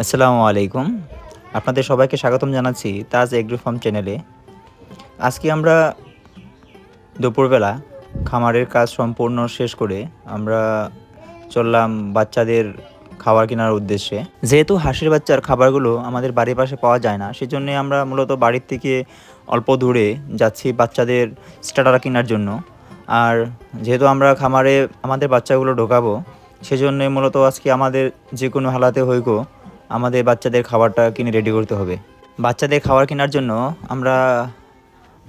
আসসালামু আলাইকুম। আপনাদের সবাইকে স্বাগতম জানাচ্ছি তাজ এগ্রো ফার্ম চ্যানেলে। আজকে আমরা দুপুরবেলা খামারের কাজ সম্পূর্ণ শেষ করে আমরা চললাম বাচ্চাদের খাবার কেনার উদ্দেশ্যে। যেহেতু হাঁসের বাচ্চার খাবারগুলো আমাদের বাড়ির পাশে পাওয়া যায় না, সেজন্য আমরা মূলত বাড়ির থেকে অল্প দূরে যাচ্ছি বাচ্চাদের স্টার্টার কেনার জন্য। আর যেহেতু আমরা খামারে আমাদের বাচ্চাগুলো ঢোকাবো, সেজন্য মূলত আজকে আমাদের যে কোনো হালাতে হইকো আমাদের বাচ্চাদের খাবারটা কিনে রেডি করতে হবে। বাচ্চাদের খাবার কেনার জন্য আমরা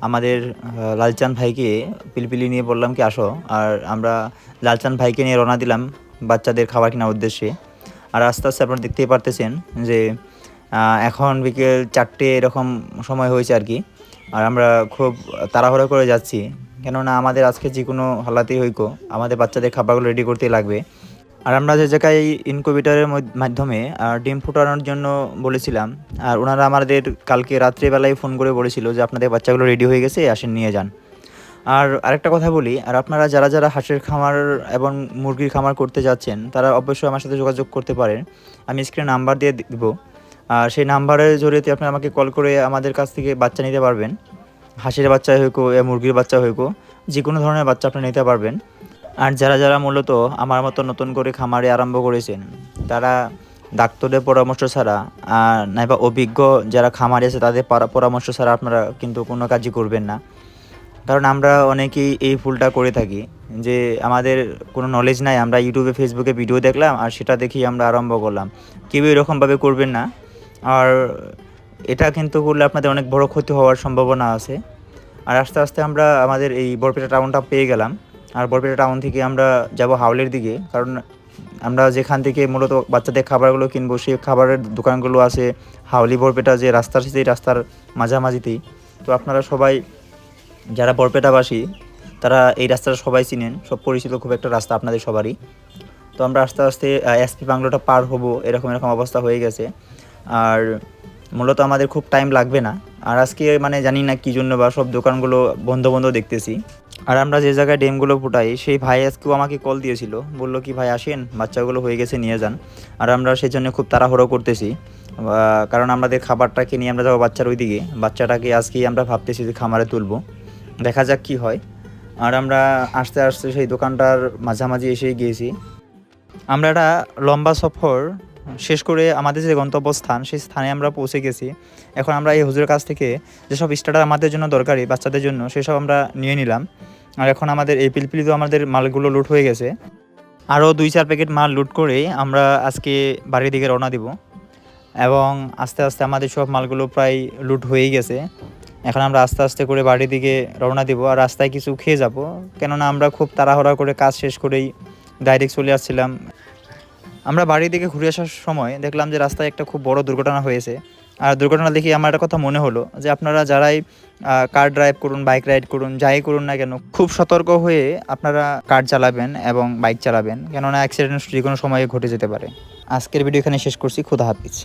আমাদের আহ, লালচাঁদ ভাইকে পিলপিলি নিয়ে বললাম কি আসো। আর আমরা লালচাঁদ ভাইকে নিয়ে রওনা দিলাম বাচ্চাদের খাবার কেনার উদ্দেশ্যে। আর আস্তে আস্তে আপনারা দেখতেই পারতেছেন যে এখন বিকেল চারটে এরকম সময় হয়েছে আর কি। আর আমরা খুব তাড়াহুড়ো করে যাচ্ছি। কেননা আমাদের আজকে যে কোনো হালাতেই হইকো। আমাদের বাচ্চাদের খাবারগুলো রেডি করতেই লাগবে। আর আমরা যে জায়গায় ইনকিউবেটরের মধ্য- মাধ্যমে ডিম ফুটানোর জন্য বলেছিলাম, আর ওনারা আমাদের কালকে রাত্রেবেলায় ফোন করে বলেছিল যে আপনাদের বাচ্চাগুলো রেডি হয়ে গেছে, আসেন নিয়ে যান। আর আরেকটা কথা বলি, আর আপনারা যারা যারা হাঁসের খামার এবং মুরগির খামার করতে যাচ্ছেন, তারা অবশ্যই আমার সাথে যোগাযোগ করতে পারেন। আমি স্ক্রিনে নাম্বার দিয়ে দিব, আর সেই নাম্বারের জরিয়ে আপনারা আমাকে কল করে আমাদের কাছ থেকে বাচ্চা নিতে পারবেন। হাঁসের বাচ্চা হইকো এ মুরগির বাচ্চা হইকো যে কোনো ধরনের বাচ্চা আপনি নিতে পারবেন। আর যারা যারা মূলত আমার মতো নতুন করে খামারে আরম্ভ করেছেন, তারা ডাক্তারের পরামর্শ ছাড়া নাইবা অভিজ্ঞ যারা খামারে আছে, তাদের পরামর্শ ছাড়া আপনারা কিন্তু কোনো কাজই করবেন না। কারণ আমরা অনেকেই এই ফুলটা করে থাকি যে আমাদের কোনো নলেজ নাই। আমরা ইউটিউবে ফেসবুকে ভিডিও দেখলাম আর সেটা দেখেই আমরা আরম্ভ করলাম। কেউ এরকমভাবে করবেন না। আর এটা কিন্তু করলে আপনাদের অনেক বড় ক্ষতি হওয়ার সম্ভাবনা আছে। আর আস্তে আস্তে আমরা আমাদের এই বরপেটা টাউনটা পেয়ে গেলাম। আর বরপেটা টাউন থেকে আমরা যাব হাওলের দিকে, কারণ আমরা যেখান থেকে মূলত বাচ্চাদের খাবারগুলো কিনবো, সেই খাবারের দোকানগুলো আছে হাওলি বরপেটা যে রাস্তা আছে, সেই রাস্তার মাঝামাঝিতেই। তো আপনারা সবাই, যারা বরপেটাবাসী, তারা এই রাস্তাটা সবাই চিনেন। সব পরিচিত খুব একটা রাস্তা আপনাদের সবারই। তো আমরা আস্তে আস্তে এসপি বাংলোটা পার হব, এরকম এরকম অবস্থা হয়ে গেছে। আর মূলত আমাদের খুব টাইম লাগবে না। আর আজকে মানে জানি না কী জন্য বা সব দোকানগুলো বন্ধ বন্ধ দেখতেছি। আর আমরা যে জায়গায় ডেমগুলো ফুটাই, সেই ভাই আজকেও আমাকে কল দিয়েছিল। বলল কি, ভাই, আসেন, বাচ্চাগুলো হয়ে গেছে, নিয়ে যান। আর আমরা সেই জন্য খুব তাড়াহুড়ো করতেছি। কারণ আমাদের খাবারটাকে নিয়ে আমরা যাব বাচ্চার ওই দিকে বাচ্চাটাকে আজকেই আমরা ভাবতেছি যে খামারে তুলবো। দেখা যাক কি হয়। আর আমরা আস্তে আস্তে সেই দোকানটার মাঝামাঝি এসেই গিয়েছি। আমরা একটা লম্বা সফর শেষ করে আমাদের যে গন্তব্যস্থান, সেই স্থানে আমরা পৌঁছে গেছি। এখন আমরা এই হুজুরের কাছ থেকে যেসব স্টার্টার আমাদের জন্য দরকারি, বাচ্চাদের জন্য, সেসব আমরা নিয়ে নিলাম। আর এখন আমাদের এই পিলপিলিতেও আমাদের মালগুলো লুট হয়ে গেছে। আরও দুই চার প্যাকেট মাল লুট করে আমরা আজকে বাড়ির দিকে রওনা দিব। এবং আস্তে আস্তে আমাদের সব মালগুলো প্রায় লুট হয়েই গেছে। এখন আমরা আস্তে আস্তে করে বাড়ির দিকে রওনা দিব। আর রাস্তায় কিছু খেয়ে যাব। কেননা আমরা খুব তাড়াহুড়া করে কাজ শেষ করেই ডাইরেক্ট চলে আসছিলাম। আমরা বাড়ির দিকে ঘুরে আসার সময় দেখলাম যে রাস্তায় একটা খুব বড় দুর্ঘটনা হয়েছে। আর দুর্ঘটনা দেখে আমার একটা কথা মনে হলো যে আপনারা যারাই কার ড্রাইভ করুন বাইক রাইড করুন, যাই করুন না কেন, খুব সতর্ক হয়ে আপনারা কার চালাবেন এবং বাইক চালাবেন। কেননা অ্যাক্সিডেন্ট যে কোনো সময়ে ঘটে যেতে পারে। আজকের ভিডিও এখানে শেষ করছি। খুদা হাফিজ।